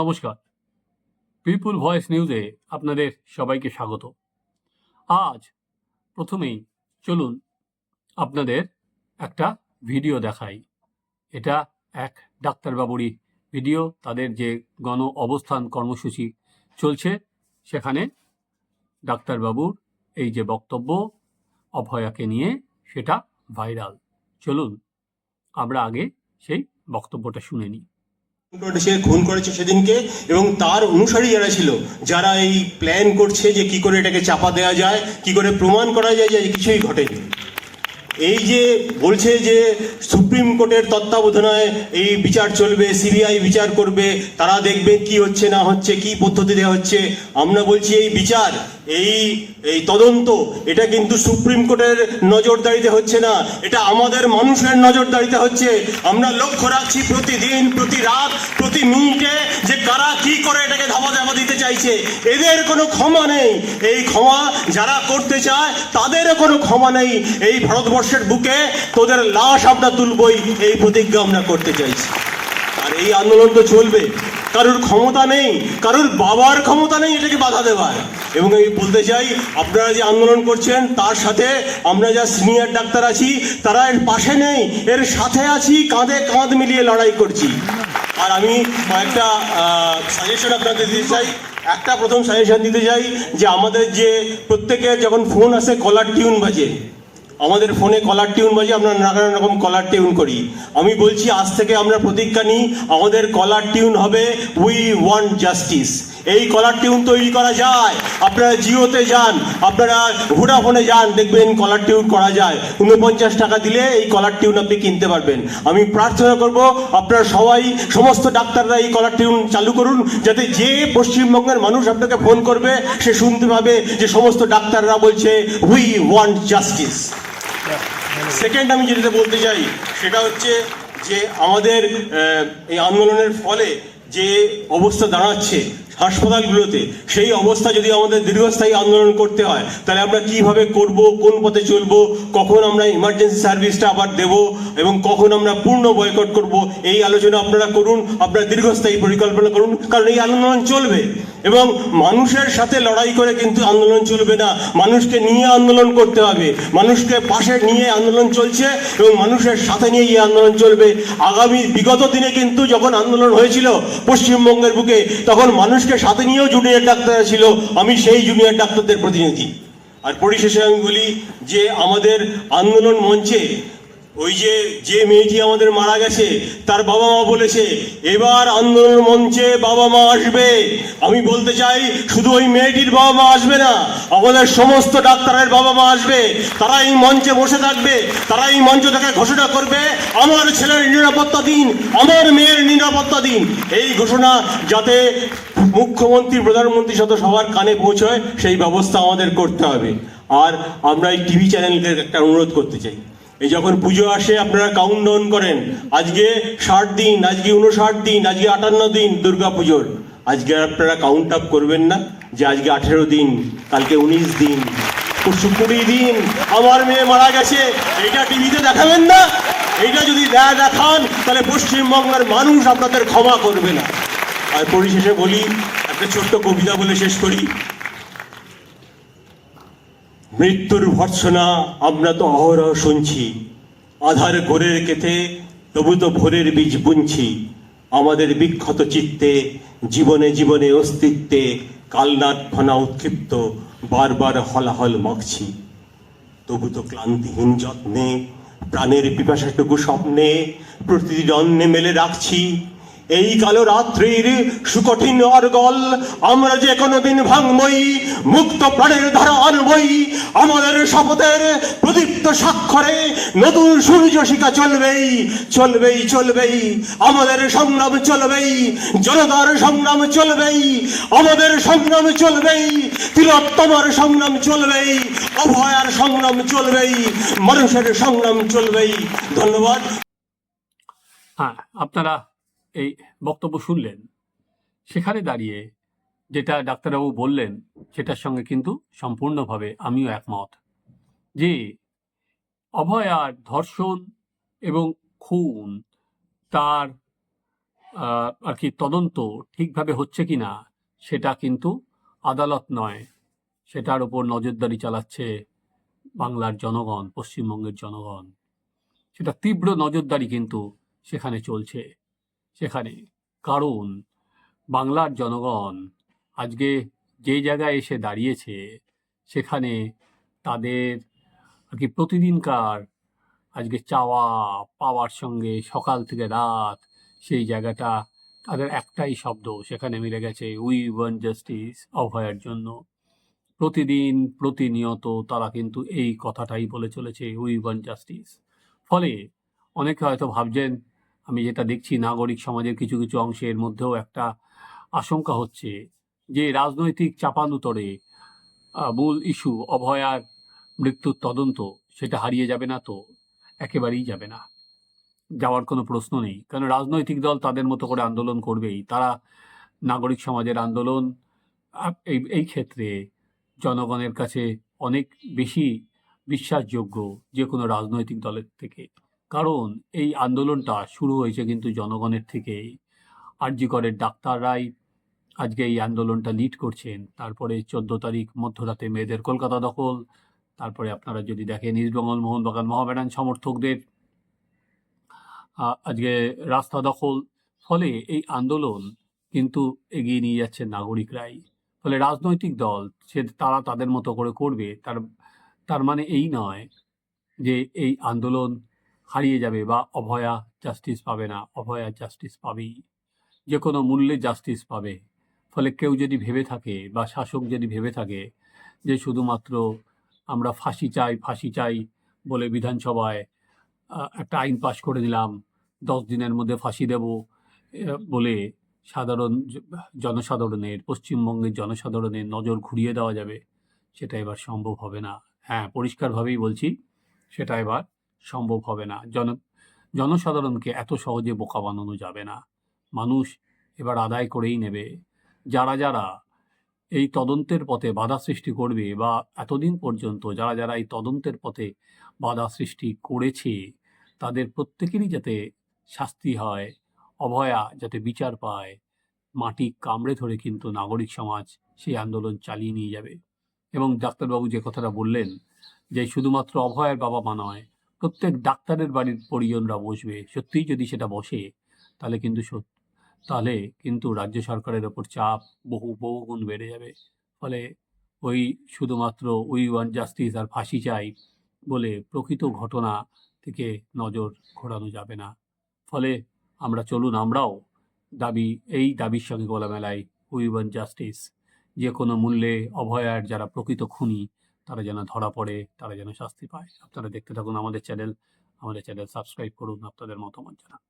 নমস্কার। পিপুল ভয়েস নিউজে আপনাদের সবাইকে স্বাগত। আজ প্রথমেই চলুন আপনাদের একটা ভিডিও দেখাই। এটা এক ডাক্তারবাবুরই ভিডিও তাদের যে গণ অবস্থান কর্মসূচি চলছে, সেখানে ডাক্তারবাবুর এই যে বক্তব্য অভয়াকে নিয়ে সেটা ভাইরাল চলুন, আমরা আগে সেই বক্তব্যটা শুনে নিই। সে খুন করেছে সেদিনকে এবং তার অনুসারী যারা ছিল, যারা এই প্ল্যান করছে যে কি করে এটাকে চাপা দেওয়া যায়, কি করে প্রমাণ করা যায় যে কিছুই ঘটেনি। এই যে বলছে যে সুপ্রিম কোর্টের তত্ত্বাবধানায় এই বিচার চলবে, সিবিআই বিচার করবে, তারা দেখবে কি হচ্ছে না হচ্ছে, কি পদ্ধতি দেওয়া হচ্ছে, আমরা বলছি এই বিচার এই এই তদন্ত, এটা কিন্তু সুপ্রিম কোর্টের নজরদারিতে হচ্ছে না। এটা আমাদের মানুষের নজরদারিতে হচ্ছে। আমরা লক্ষ্য রাখছি প্রতিদিন, প্রতি রাত, প্রতি মিনিটে যে কারা কি করে এটাকে ধামা ধামা দিতে চাইছে। এদের কোনো ক্ষমা নেই। এই ক্ষমা যারা করতে চায় তাদেরও কোনো ক্ষমা নেই। এই ভারতবর্ষের বুকে তোদের লাশ আমরা তুলবই। এই প্রতিজ্ঞা আমরা করতে চাইছি। আর এই আন্দোলন তো চলবে। কারোর ক্ষমতা নেই, কারোর বাবার ক্ষমতা নেই এটাকে বাধা দেওয়ার। এবং আমি বলতে চাই, আপনারা যে আন্দোলন করছেন, তার সাথে আমরা যা সিনিয়র ডাক্তার আছি, তারা এর পাশে নেই, এর সাথে আছি, কাঁধে কাঁধ মিলিয়ে লড়াই করছি। আর আমি একটা সাজেশন আপনাদের দিতে চাই। একটা প্রথম সাজেশন দিতে চাই, যে আমাদের যে প্রত্যেকের যখন ফোন আসে কলার টিউন বাজে আমাদের ফোনে কলার টিউন বাজে আমরা নানান রকম কলার টিউন করি। আমি বলছি, আজ থেকে আমরা প্রতিজ্ঞা নিই, আমাদের কলার টিউন হবে উই ওয়ান্ট জাস্টিস এই কলার টিউন তৈরি করা যায়। আপনারা জিওতে যান, আপনারা ভোডাফোনে যান, দেখবেন কলার টিউন করা যায়। উনপঞ্চাশ টাকা দিলে এই কলার টিউন আপনি কিনতে পারবেন। আমি প্রার্থনা করব, আপনারা সবাই, সমস্ত ডাক্তাররা এই কলার টিউন চালু করুন, যাতে যে পশ্চিমবঙ্গের মানুষ আপনাকে ফোন করবে, সে শুনতে পাবে যে সমস্ত ডাক্তাররা বলছে উই ওয়ান্ট জাস্টিস সেকেন্ড আমি যেটা বলতে চাই, সেটা হচ্ছে যে আমাদের এই আন্দোলনের ফলে যে অবস্থা দাঁড়াচ্ছে হাসপাতালগুলোতে, সেই অবস্থা যদি আমাদের দীর্ঘস্থায়ী আন্দোলন করতে হয়, তাহলে আমরা কীভাবে করব, কোন পথে চলবো, কখন আমরা ইমার্জেন্সি সার্ভিসটা আবার দেব, এবং কখন আমরা পূর্ণ বয়কট করব, এই আলোচনা আপনারা করুন, আপনারা দীর্ঘস্থায়ী পরিকল্পনা করুন, কারণ এই আন্দোলন চলবে। এবং মানুষের সাথে লড়াই করে কিন্তু আন্দোলন চলবে না। মানুষকে নিয়ে আন্দোলন করতে হবে, মানুষকে পাশে নিয়ে আন্দোলন চলছে, এবং মানুষের সাথে নিয়ে এই আন্দোলন চলবে। আগামী বিগত দিনে কিন্তু যখন আন্দোলন হয়েছিল পশ্চিমবঙ্গের বুকে, তখন মানুষকে সাথে নিয়েও জুনিয়র ডাক্তার ছিল, আমি সেই জুনিয়র ডাক্তারদের প্রতিনিধি। আর পরিশেষে আমি বলি যে আমাদের আন্দোলন মঞ্চে ওই যে যে মেয়েটি আমাদের মারা গেছে, তার বাবা মা বলেছে, এবার আন্দোলন মঞ্চে বাবা মা আসবে। আমি বলতে চাই, শুধু ওই মেয়েটির বাবা মা আসবে না, আমাদের সমস্ত ডাক্তারের বাবা মা আসবে। তারা এই মঞ্চে বসে থাকবে, তারা এই মঞ্চ থেকে ঘোষণা করবে, আমার ছেলের নিরাপত্তা দিন, আমার মেয়ের নিরাপত্তা দিন। এই ঘোষণা যাতে মুখ্যমন্ত্রী, প্রধানমন্ত্রী সাথে সবার কানে পৌঁছয়, সেই ব্যবস্থা আমাদের করতে হবে। আর আমরা এই টিভি চ্যানেলকে একটা অনুরোধ করতে চাই। এই যখন পুজো আসে, আপনারা কাউন্ট ডাউন করেন। আজকে ষাট দিন, আজকে উনষাট দিন, আজকে আটান্ন দিন দুর্গা পুজোর। আজকে আপনারা কাউন্ট আপ করবেন না যে আজকে আঠেরো দিন, কালকে উনিশ দিন, পরশু কুড়ি দিন, আমার মেয়ে মারা গেছে। এটা টিভিতে দেখাবেন না। এইটা যদি দেখান, তাহলে পশ্চিমবঙ্গের মানুষ আপনাদের ক্ষমা করবে না। আর পরিশেষে বলি, একটা ছোট্ট কবিতা বলে শেষ করি। মৃত্যুর ভর্সনা আমরা তো অহরহ শুনছি। আধার ঘোরের কেতে তবু তো ভোরের বীজ বুনছি। আমাদের বিক্ষত চিত্তে, জীবনে জীবনে অস্তিত্বে কালনাট ফনা উৎক্ষিপ্ত, বারবার হলাহল মাখছি। তবু তো ক্লান্তিহীন যত্নে, প্রাণের পিপাসাটুকু স্বপ্নে, প্রতিদিন অন্নে মেলে রাখছি। এই কালো রাত্রির সুকঠিন অর্গল, আমরা যে কোনোদিন ভাঙবই, মুক্ত প্রাণের ধারা আনবই, আমাদের শপথের প্রদীপ্ত স্বাক্ষরে নতুন সূর্য শিখা চলবেই চলবেই চলবেই, আমাদের সংগ্রাম চলবেই, জনতার সংগ্রাম চলবেই, আমাদের সংগ্রাম চলবেই, তিলোত্তমার সংগ্রাম চলবেই, অভয়ার সংগ্রাম চলবেই, মানুষের সংগ্রাম চলবেই। ধন্যবাদ। হ্যাঁ আপনারা এই বক্তব্য শুনলেন, সেখানে দাঁড়িয়ে যেটা ডাক্তারবাবু বললেন, সেটার সঙ্গে কিন্তু সম্পূর্ণভাবে আমিও একমত যে অভয়ার ধর্ষণ এবং খুন তার আর কি তদন্ত ঠিকভাবে হচ্ছে কিনা সেটা কিন্তু আদালত নয়। সেটার উপর নজরদারি চালাচ্ছে বাংলার জনগণ, পশ্চিমবঙ্গের জনগণ। সেটা তীব্র নজরদারি কিন্তু সেখানে চলছে। সেখানে। কারণ, বাংলার জনগণ আজকে যে জায়গায় এসে দাঁড়িয়েছে, সেখানে তাদের আর কি প্রতিদিনকার আজকে চাওয়া পাওয়ার সঙ্গে সকাল থেকে রাত সেই জায়গাটা তাদের একটাই শব্দ, সেখানে মিলে গেছে উই ওয়ান জাস্টিস অভয়ের জন্য। প্রতিদিন প্রতিনিয়ত তারা কিন্তু এই কথাটাই বলে চলেছে উই ওয়ান জাস্টিস ফলে অনেকে হয়তো ভাবছেন আমি যেটা দেখছি, নাগরিক সমাজের কিছু কিছু অংশের মধ্যেও একটা আশঙ্কা হচ্ছে যে রাজনৈতিক চাপানুতরে মূল ইস্যু অভয়ার মৃত্যুর তদন্ত, সেটা হারিয়ে যাবে না তো? একেবারেই যাবে না। যাওয়ার কোনো প্রশ্ন নেই। কারণ রাজনৈতিক দল তাদের মতো করে আন্দোলন করবেই। তারা নাগরিক সমাজের আন্দোলন এই এই ক্ষেত্রে জনগণের কাছে অনেক বেশি বিশ্বাসযোগ্য যে কোনো রাজনৈতিক দলের থেকে। কারণ এই আন্দোলনটা শুরু হয়েছে কিন্তু জনগণের থেকেই। আরজিকরের ডাক্তাররাই আজকে এই আন্দোলনটা লিড করছেন। তারপরে চোদ্দ তারিখ মধ্যরাতে মেয়েদের কলকাতা দখল। তারপরে আপনারা যদি দেখেন ইস্টবেঙ্গল মোহনবাগান মহামেডান সমর্থকদের আজকে রাস্তা দখল। ফলে এই আন্দোলন কিন্তু এগিয়ে নিয়ে যাচ্ছে নাগরিকরাই। ফলে রাজনৈতিক দল, সে তারা তাদের মতো করে করবে, তার তার মানে এই নয় যে এই আন্দোলন হারিয়ে যাবে বা অভয়া জাস্টিস পাবে না, অভয়া জাস্টিস পাবেই। যে কোনো মূল্যে জাস্টিস পাবে। ফলে কেউ যদি ভেবে থাকে বা শাসক যদি ভেবে থাকে যে শুধুমাত্র আমরা ফাঁসি চাই ফাঁসি চাই বলে বিধানসভায় একটা আইন পাশ করে দিলাম, দশ দিনের মধ্যে ফাঁসি দেব বলে সাধারণ জনসাধারণের, পশ্চিমবঙ্গের জনসাধারণের নজর ঘুরিয়ে দেওয়া যাবে, সেটা এবার সম্ভব হবে না। হ্যাঁ পরিষ্কারভাবেই বলছি, সেটা এবার সম্ভব হবে না। জন, জনসাধারণকে এত সহজে বোকা বানানো যাবে না। মানুষ এবার আদায় করেই নেবে। যারা যারা এই তদন্তের পথে বাধা সৃষ্টি করবে বা এতদিন পর্যন্ত যারা যারা এই তদন্তের পথে বাধা সৃষ্টি করেছে, তাদের প্রত্যেকেরই যাতে শাস্তি হয় অভয়া যাতে বিচার পায়, মাটি কামড়ে ধরে কিন্তু নাগরিক সমাজ সেই আন্দোলন চালিয়ে নিয়ে যাবে। এবং ডাক্তারবাবু যে কথাটা বললেন যে শুধুমাত্র অভয়ের বাবা মা নয় প্রত্যেক ডাক্তারের বাড়ির পরিজনরা বসবে। সত্যিই যদি সেটা বসে, তাহলে কিন্তু তাহলে কিন্তু রাজ্য সরকারের ওপর চাপ বহু বহু গুণ বেড়ে যাবে। ফলে ওই শুধুমাত্র উই ওয়ান জাস্টিস আর ফাঁসি চাই বলে প্রকৃত ঘটনা থেকে নজর ঘোরানো যাবে না। ফলে আমরা চলুন, আমরাও দাবি, এই দাবির সঙ্গে গলা মেলাই উই ওয়ান জাস্টিস। যে কোনো মূল্যে অভয়ার যারা প্রকৃত খুনি তারা যেন ধরা পড়ে, তারা যেন শাস্তি পায়। আপনারা দেখতে থাকুন আমাদের চ্যানেল আমাদের চ্যানেল সাবস্ক্রাইব করুন, আপনাদের মতামত জানান।